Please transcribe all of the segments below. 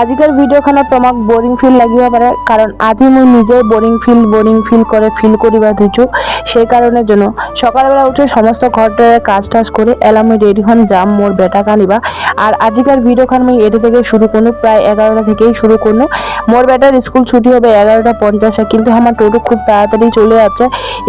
আজিকার ভিডিঅ'খনত তোমাক boring feel লাগিব পাৰে কাৰণ আজি মই নিজে বোরিং ফিল বোরিং ফিল করে ফিল করিবা দিচ্ছু সেই কারণের জন্য সকালবেলা উঠে সমস্ত ঘরটার কাজ টাজ করে এলা আমি রেডি হন যাম মোর বেটা কানিবা আর আজিকার ভিডিওখান আমি এটি থেকে শুরু করব প্রায় এগারোটা থেকেই শুরু করব মোর বেটার স্কুল ছুটি হবে এগারোটা পঞ্চাশে, কিন্তু আমার টোটো খুব তাড়াতাড়ি চলে যাচ্ছে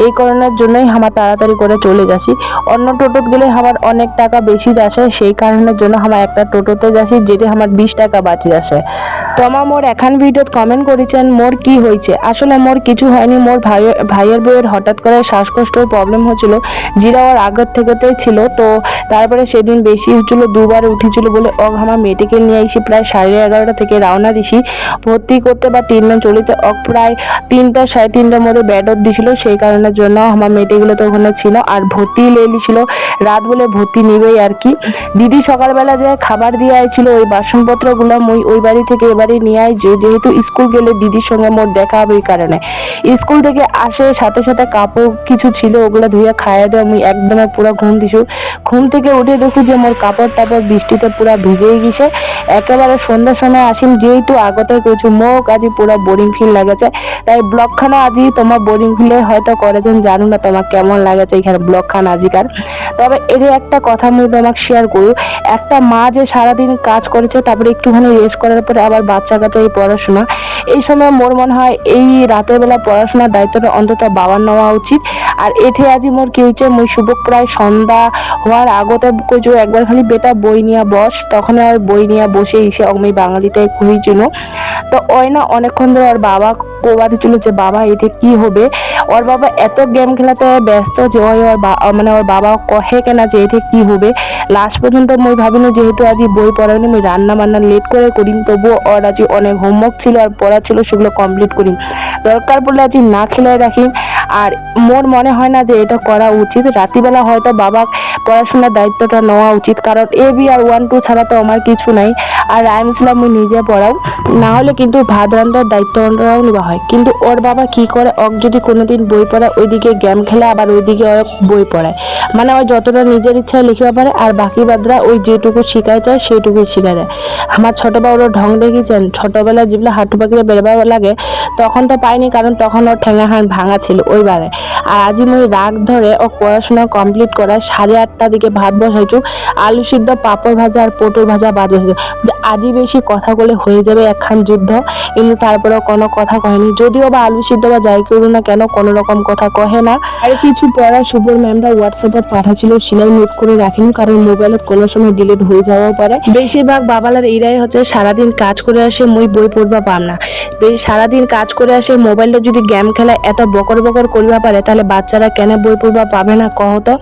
এই কারণের জন্যই আমার তাড়াতাড়ি করে চলে যাচ্ছি। অন্য টোটোত গেলে আমার অনেক টাকা বেশি আসে, সেই কারণের জন্য আমার একটা টোটোতে যাচ্ছি যেটা আমার বিশ টাকা বাঁচি আসে। আছে তোমা মোর এখন ভিডিওত কমেন্ট করেছেন, মোর কি হয়েছে আসলে মোর কিছু হয়নি, মোর ভাই ভাইয়ের বউয়ের হঠাৎ করে শ্বাসকষ্টের প্রবলেম হচ্ছিল যেটা ওর আগের থেকেতেই ছিল, তো তারপরে সেদিন বেশি হচ্ছিল, দুবার উঠেছিল বলে ও আমার মেডিকেল নিয়ে আইসি প্রায় সাড়ে এগারোটা থেকে রওনা দিছি। ভর্তি করতে বা ট্রিটমেন্ট চলিতে ও প্রায় তিনটা, সাড়ে তিনটার মধ্যে বেডত দিছিল সেই কারণের জন্য আমার মেডিকেল তো ওখানে ছিল, আর ভর্তি লেলিছিল রাত বলে ভর্তি নিবেই আর কি। দিদি সকালবেলা যে খাবার দিয়ে আইছিল, ওই বাসনপত্রগুলো মই ওই বাড়ি থেকে এবারে নিয়ে আই যে- যেহেতু স্কুল গেলে দিদির সঙ্গে মোর দেখা হবে এই কারণে। স্কুল থেকে আসে সাথে সাথে কাপড় কিছু ছিল, ওগুলো ধুয়ে খাইয়ে দেওয়া আমি একদম পুরো ঘুম দিছু। ঘুম থেকে উঠে দেখি যে মোর কাপড় টাপড় বৃষ্টিতে পুরো ভিজেই গেছে। একেবারে সন্ধ্যার সময় আসিম, যেহেতু আগতে কিছু মোক আজি পুরো বোরিং ফিল লাগেছে, তাই ব্লগখানা আজি তোমার বোরিং ফিলে হয়তো করেছেন, জানো না তোমার কেমন লাগেছে এখানে ব্লগখানা আজিকার। তবে এর একটা কথা আমি তোমাকে শেয়ার করু, একটা মা যে সারাদিন কাজ করেছে, তারপরে একটুখানি রেস্ট করার পরে আবার বাচ্চা কাচ্চা এই পড়াশোনা, এই সময় মোর মনে হয় এই রাতের বেলা পড়াশোনার দায়িত্বটা অন্তত বাবার নেওয়া উচিত। আর এঠে আজি মোর কি হয়েছে, মুই শুভ প্রায় সন্ধ্যা হওয়ার আগতে একবার খালি বেটা বই নিয়ে বস তখন আর বই নিয়ে বসে এসে আমি বাঙালিটাই চিনো তো ওই না অনেকক্ষণ ধরে ওর বাবা কোবা দিচ্ছিল যে বাবা, এটা কি হবে? ওর বাবা এত গেম খেলাতে ব্যস্ত যে ওই ওর মানে ওর বাবা কহে কেনা যে এটা কি হবে? লাস্ট পর্যন্ত মই ভাবিনি যেহেতু আজি বই পড়াইনি আমি রান্না বান্না লেট করে করিম, তবুও ওর আজি অনেক হোমওয়ার্ক ছিল আর পড়া ছিল, সেগুলো কমপ্লিট করিম। দরকার পড়লে আজি না খেলে রাখিম। আর মোর মনে হয় না যে এটা করা উচিত। রাতিবেলা হয়তো বাবা পড়াশোনার দায়িত্বটা নেওয়া উচিত, কারণ এ বি আর ওয়ান টু ছাড়া তো আমার কিছু নাই। আর রাইম ইসলাম মুই নিজে পড়াও না হলে কিন্তু ভাত রান্নার দায়িত্বটাও নেওয়া হয়। কিন্তু ওর বাবা কি করে ওক যদি কোনোদিন বই পড়ায় ওইদিকে গেম খেলে, আবার ওইদিকে ওক বই পড়ায় মানে ওই যতটা নিজের ইচ্ছায় লিখতে পারে আর বাকি বাদরা ওই যেটুকু শিখাই চায় সেইটুকুই শিখাই দেয় আমার ছোট বাবুর ঢং দেখেছেন ছোটবেলা যেগুলো হাঁটু পাখিতে বেরোবার লাগে, তখন তো পাইনি কারণ তখন ওর ঠেঙা হান ভাঙা ছিল ওইবারে আর আজি মুই রাগ ধরে ও পড়াশোনা কমপ্লিট করায় সাড়ে আটটার দিকে ভাত বসাইছু আলু সিদ্ধ পাঁপড় ভাজা আর পটল ভাজা বাদ বসেছে আজি বেশি কথা বলে হয়ে যাবে একখান যুদ্ধ। কিন্তু তারপরেও কোনো কথা কহেনি। যদিও বা আলু সিদ্ধ বা যাই করু না কেন, কোনো রকম কথা কহে না। আর কিছু পড়া শুভর ম্যামরা হোয়াটসঅ্যাপে পাঠাচ্ছিল সেটাও নোট করে রাখেন, কারণ মোবাইলত কোনো সময় ডিলিট হয়ে যাওয়াও পারে। বেশিরভাগ বাবালার এরাই হচ্ছে, সারাদিন কাজ করে আসে, মই বই পড়বা পাম না। সারাদিন কাজ করে আসে মোবাইলটা যদি গেম খেলা এত বকর বকর করিবা পারে, তাহলে বাচ্চারা কেন বই পড়বা পাবে না, কহ তো?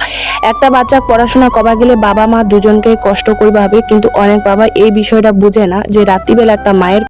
একটা বাচ্চা পড়াশোনা কবা গেলে বাবা মা দুজনকে কষ্ট করবা হবে, কিন্তু অনেক বাবা এই বিষয়টা বুঝে না যে রাত্রিবেলা একটা মায়ের